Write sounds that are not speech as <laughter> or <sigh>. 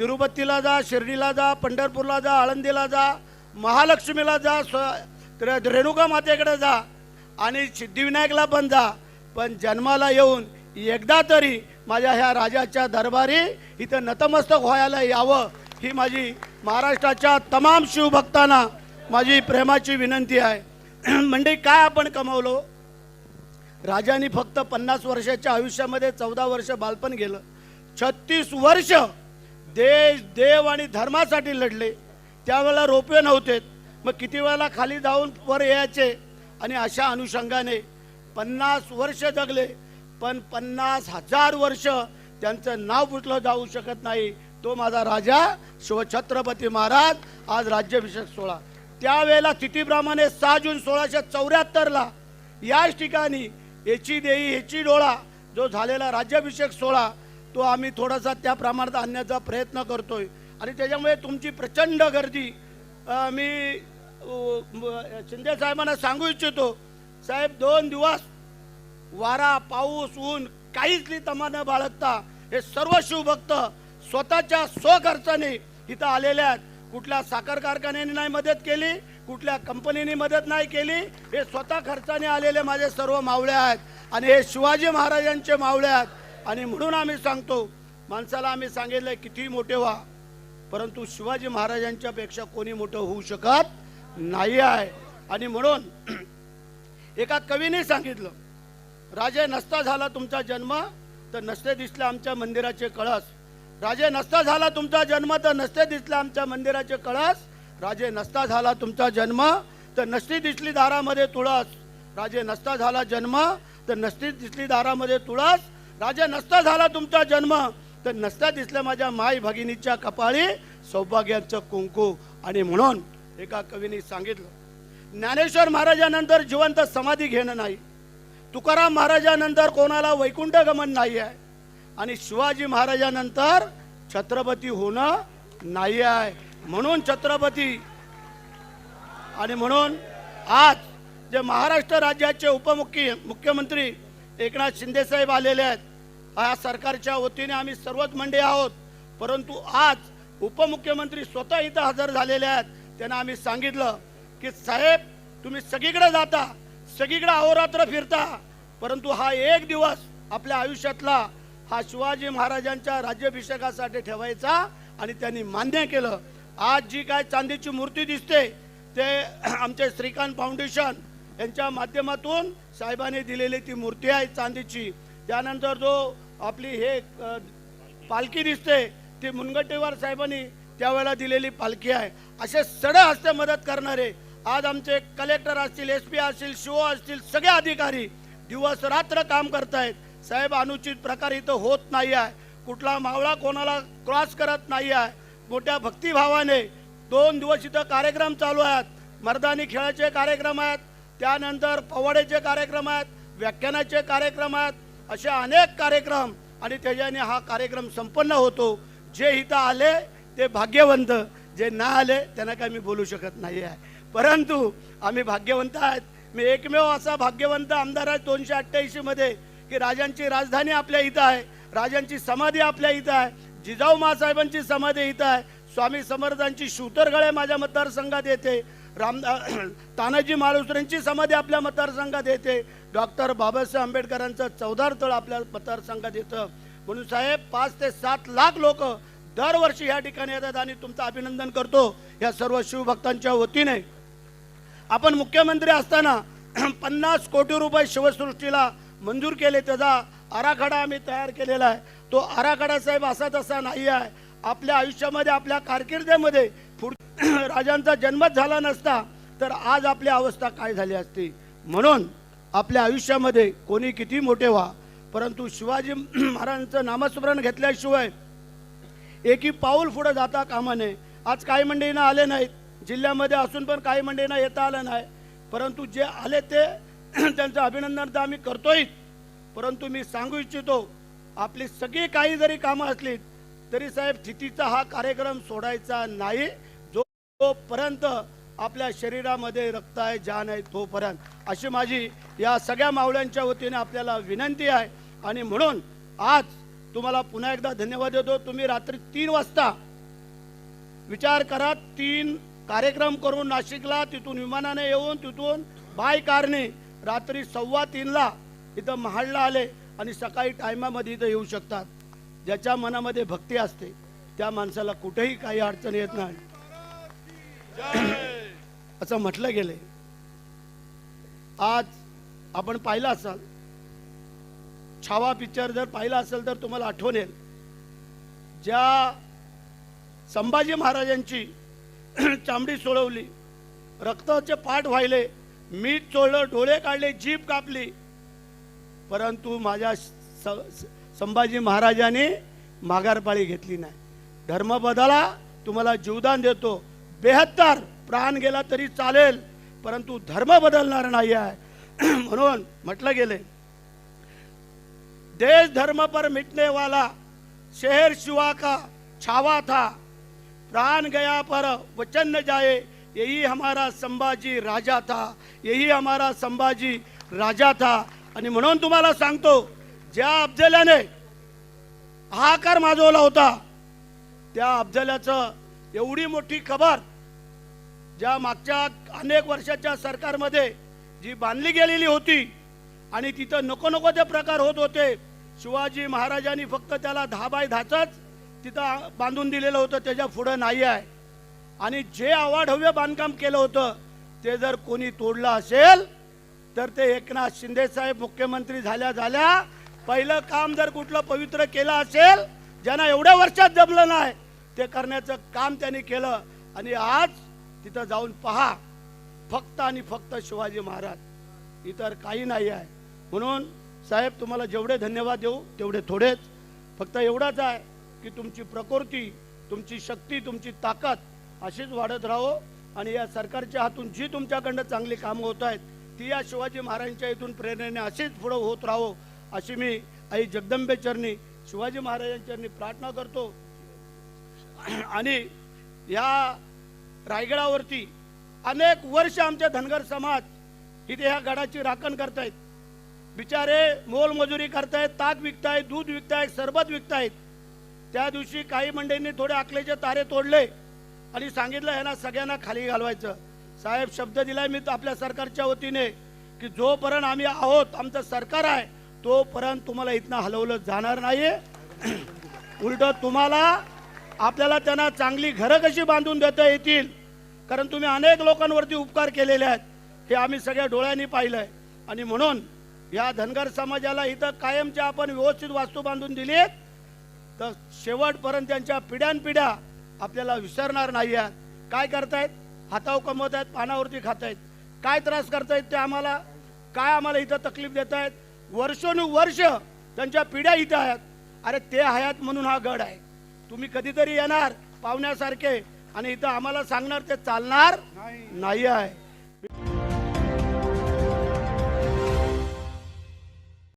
तिरुपतीला जा शिर्डीला जा पंढरपूरला जा आळंदीला जा महालक्ष्मीला जा स्व रेणुका मातेकडे जा आणि सिद्धिविनायकला पण जा. पण जन्माला येऊन एकदा तरी माझ्या ह्या राजाच्या दरबारी इथं नतमस्तक व्हायला यावं ही माझी महाराष्ट्राच्या तमाम शिवभक्तांना माझी प्रेमाची विनंती आहे. <clears throat> म्हणजे काय आपण कमवलो? राजानी फक्त पन्नास वर्षाच्या आयुष्यामध्ये चौदा वर्ष बालपण गेलं. छत्तीस वर्ष देश देव आणि धर्मासाठी लढले. त्यावेळेला रोपवे नव्हते. मग किती वेळेला खाली जाऊन वर यायचे? आणि अशा अनुषंगाने पन्नास वर्ष जगले. पण पन्नास हजार वर्ष त्यांचं नाव पुटलं जाऊ शकत नाही. तो माझा राजा शिवछत्रपती महाराज आज राज्याभिषेक सोहळा. त्यावेळेला तिथीप्रमाणे सहा जून सोळाशे चौऱ्याहत्तरला याच ठिकाणी याची देई ह्याची डोळा जो झालेला राज्याभिषेक सोहळा तो आम्ही थोडासा त्या प्रमाणात आणण्याचा प्रयत्न करतोय. आणि त्याच्यामुळे तुमची प्रचंड गर्दी मी शिंदे साहेबांना सांगू इच्छितो साहेब दोन दिवस वारा पाऊस ऊन काहीच तमा न बाळगता हे सर्व शिवभक्त स्वतःच्या स्वखर्चाने इथं आलेल्या आहेत. कुठल्या साखर कारखान्याने नाही मदत केली कुठल्या कंपनीने मदत नाही केली हे स्वतः खर्चाने आलेले माझे सर्व मावळे आहेत. आणि हे शिवाजी महाराजांचे मावळे आहेत. आणि म्हणून आम्ही सांगतो माणसाला आम्ही सांगितलं कितीही मोठे व्हा परंतु शिवाजी महाराजांच्या पेक्षा कोणी मोठं होऊ शकत नाही आहे. आणि म्हणून <clears throat> एका कवीने सांगितलं राजे नसता झाला तुमचा जन्म तर नसते दिसले आमच्या मंदिराचे कळस. राजे नसता झाला तुमचा जन्म तर नसते दिसले आमच्या मंदिराचे कळस. राजे नसता झाला तुमचा जन्म तर नसती दिसली दारामध्ये तुळस. राजे नसता झाला जन्म तर नसती दिसली दारामध्ये तुळस. राजा नसता झाला तुमचा जन्म. तर नसता दिसल्या माझ्या माई भगिनीच्या कपाळी सौभाग्याचं कुंकू. आणि म्हणून एका कवीने सांगितलं ज्ञानेश्वर महाराजानंतर जिवंत समाधी घेणं नाही. तुकाराम महाराजानंतर कोणाला वैकुंठ गमन नाही आहे आणि शिवाजी महाराजानंतर छत्रपती होणं नाही आहे म्हणून छत्रपती आणि म्हणून आज जे महाराष्ट्र राज्याचे उपमुख्य मुख्यमंत्री एकनाथ शिंदेसाहेब आलेले आहेत या सरकारच्या वतीने आम्ही सर्वच मंडळी आहोत. परंतु आज उपमुख्यमंत्री स्वतः इथं हजर झालेले आहेत. त्यांना आम्ही सांगितलं की साहेब तुम्ही सगळीकडे जाता सगळीकडे अहोरात्र फिरता. परंतु हा एक दिवस आपल्या आयुष्यातला हा शिवाजी महाराजांच्या राज्याभिषेकासाठी ठेवायचा आणि त्यांनी मान्य केलं. आज जी काय चांदीची मूर्ती दिसते ते <clears throat> आमचे श्रीकांत फाउंडेशन यांच्या माध्यमातून साहेबांनी दिलेली ती मूर्ती आहे चांदीची. त्यानंतर जो आपली हे पालखी दिसते ती मुनगंटीवार साहेबांनी त्यावेळेला दिलेली पालखी आहे. असे सड हस्ते मदत करणारे. आज आमचे कलेक्टर असतील एस पी असतील शिओ असतील सगळे अधिकारी दिवस रात्र काम करतायत. साहेब अनुचित प्रकार इथं होत नाही आहे. कुठला मावळा कोणाला क्रॉस करत नाही आहे. मोठ्या भक्तिभावाने दोन दिवस इथं कार्यक्रम चालू आहेत. मर्दानी खेळाचे कार्यक्रम आहेत. त्यानंतर पवाड्याचे कार्यक्रम आहेत. व्याख्यानाचे कार्यक्रम आहेत. असे अनेक कार्यक्रम आणि त्याच्याने हा कार्यक्रम संपन्न होतो. जे इथं आले ते भाग्यवंत. जे ना आले त्यांना काय मी बोलू शकत नाही आहे परंतु आम्ही भाग्यवंत आहेत. मी एकमेव असा भाग्यवंत आमदार आहे दोनशे अठ्ठ्याऐंशी मध्ये की राजांची राजधानी आपल्या इथं आहे. राजांची समाधी आपल्या इथं आहे. जिजाऊ मासाहेबांची समाधी इथं आहे. स्वामी समर्थांची शूतरगळे माझ्या मतदारसंघात येते. राम तानाजी माळुसरेंची समाधी आपल्या मतदारसंघात येते. डॉक्टर बाबासाहेब आंबेडकरांचं चौदार तळ आपल्या मतदारसंघात येतं. म्हणून साहेब पाच ते सात लाख लोक दरवर्षी या ठिकाणी येतात आणि तुमचं अभिनंदन करतो या सर्व शिवभक्तांच्या वतीने. आपण मुख्यमंत्री असताना <clears throat> पन्नास कोटी रुपये शिवसृष्टीला मंजूर केले त्याचा आराखडा आम्ही तयार केलेला आहे. तो आराखडा साहेब असा तसा नाही आहे. आपल्या आयुष्यामध्ये आपल्या कारकिर्दीमध्ये पुढ <clears throat> राजांचा जन्मच झाला नसता तर आज आपली अवस्था काय झाली असती? म्हणून आपल्या आयुष्यामध्ये कोणी किती मोठे व्हा. परंतु शिवाजी <clears throat> महाराजांचं नामस्मरण घेतल्याशिवाय एकी पाऊल पुढे जाता कामा नये. आज काही मंडळींना आले नाहीत. जिल्ह्यामध्ये असून पण काही मंडळींना येता आलं नाही. परंतु जे आले ते <clears throat> त्यांचं अभिनंदन तर आम्ही करतोय परंतु मी सांगू इच्छितो आपली सगळी काही जरी कामं असली तरी साहेब तिथीचा हा कार्यक्रम सोडायचा नाही. जो जोपर्यंत आपल्या शरीरामध्ये रक्त आहे जान आहे तोपर्यंत. अशी माझी या सगळ्या मावळ्यांच्या वतीने आपल्याला विनंती आहे. आणि म्हणून आज तुम्हाला पुन्हा एकदा धन्यवाद देतो. तुम्ही रात्री तीन वाजता विचार करा तीन कार्यक्रम करून नाशिकला तिथून विमानाने येऊन तिथून बाय कारने रात्री सव्वा तीनला इथं महाडला आले आणि सकाळी टायमामध्ये इथं येऊ शकतात. ज्याच्या मनामध्ये भक्ती असते त्या माणसाला कुठेही काही अडचण येत नाही. असं म्हटलं गेले आज आपण पाहिलं असाल छावा पिक्चर जर पाहिला असेल तर तुम्हाला आठवण येईल. ज्या संभाजी महाराजांची <clears throat> चामडी सोडवली रक्ताचे पाठ व्हायले मीठ चोळलं डोळे काढले जीभ कापली परंतु माझ्या संभाजी महाराजांनी माघारपाळी घेतली नाही. धर्म बदला तुम्हाला जीवदान देतो. बेहत्तर! प्राण गेला तरी चालेल परंतु धर्म बदलणार नाही आहे. <clears throat> म्हणून म्हटलं गेले देश धर्म पर मिटने वाला शहर शिवा का छावा था प्राण गया पर वचन न जाए यही हमारा संभाजी राजा था यही हमारा संभाजी राजा था. आणि म्हणून तुम्हाला सांगतो ज्या अफजल्याने हाकार माजवला होता त्या अफजल्याचं एवढी मोठी खबर ज्या मागच्या अनेक वर्षाच्या सरकारमध्ये जी बांधली गेलेली होती आणि तिथं नको नको ते प्रकार होत होते शिवाजी महाराजांनी फक्त त्याला दहा बाय दहाच तिथं बांधून दिलेलं होतं त्याच्या पुढं नाही आहे. आणि जे अवाढव्य बांधकाम केलं होतं ते जर कोणी तोडलं असेल तर ते एकनाथ शिंदे साहेब मुख्यमंत्री झाल्या झाल्या पहिलं काम जर कुठलं पवित्र केलं असेल ज्यांना एवढ्या वर्षात जमलं नाही ते करण्याचं काम त्यांनी केलं. आणि आज तिथं जाऊन पहा. फक्त आणि फक्त शिवाजी महाराज. इतर काही नाही आहे. म्हणून साहेब तुम्हाला जेवढे धन्यवाद देऊ तेवढे थोडेच. फक्त एवढाच आहे की तुमची प्रकृती तुमची शक्ती तुमची ताकद अशीच वाढत राहो आणि या सरकारच्या हातून जी तुमच्याकडनं चांगली कामं होत आहेत ती या शिवाजी महाराजांच्या इथून प्रेरणेने अशीच पुढं होत राहो अशी मी आई जगदंबेचरणी शिवाजी महाराजांच्या प्रार्थना करतो. आणि या रायगडावरती अनेक वर्ष आमचे धनगर समाज इथे ह्या गडाची राखण करतायत. बिचारे मोलमजुरी करतायत ताक विकतायत दूध विकतायत सरबत विकतायत. त्या दिवशी काही मंडळींनी थोडे आकलेचे तारे तोडले आणि सांगितलं ह्यांना सगळ्यांना खाली घालवायचं. साहेब शब्द दिलाय मी आपल्या सरकारच्या वतीने की जोपर्यंत आम्ही आहोत आमचं सरकार आहे तोपर्यंत तुम्हाला इथनं हलवलं जाणार नाही <clears throat> उलट तुम्हाला आपल्याला त्यांना चांगली घरं कशी बांधून देता येतील? कारण तुम्ही अनेक लोकांवरती उपकार केलेले आहेत. हे आम्ही सगळ्या डोळ्यांनी पाहिलंय. आणि म्हणून या धनगर समाजाला इथं कायमच्या आपण व्यवस्थित वास्तू बांधून दिली तर शेवटपर्यंत त्यांच्या पिढ्यानपिढ्या आपल्याला विसरणार नाही आहेत. काय करतायत? हातावर कमवत आहेत पानावरती खात आहेत काय त्रास करतायत ते आम्हाला? काय आम्हाला इथं तकलीफ देत आहेत वर्षानुवर्ष त्यांच्या पिढ्या इथं आहेत. अरे ते हयात म्हणून हा गड आहे. तुम्ही कधीतरी येणार पाहुण्यासारखे आणि इथं आम्हाला सांगणार ते चालणार नाही. आहे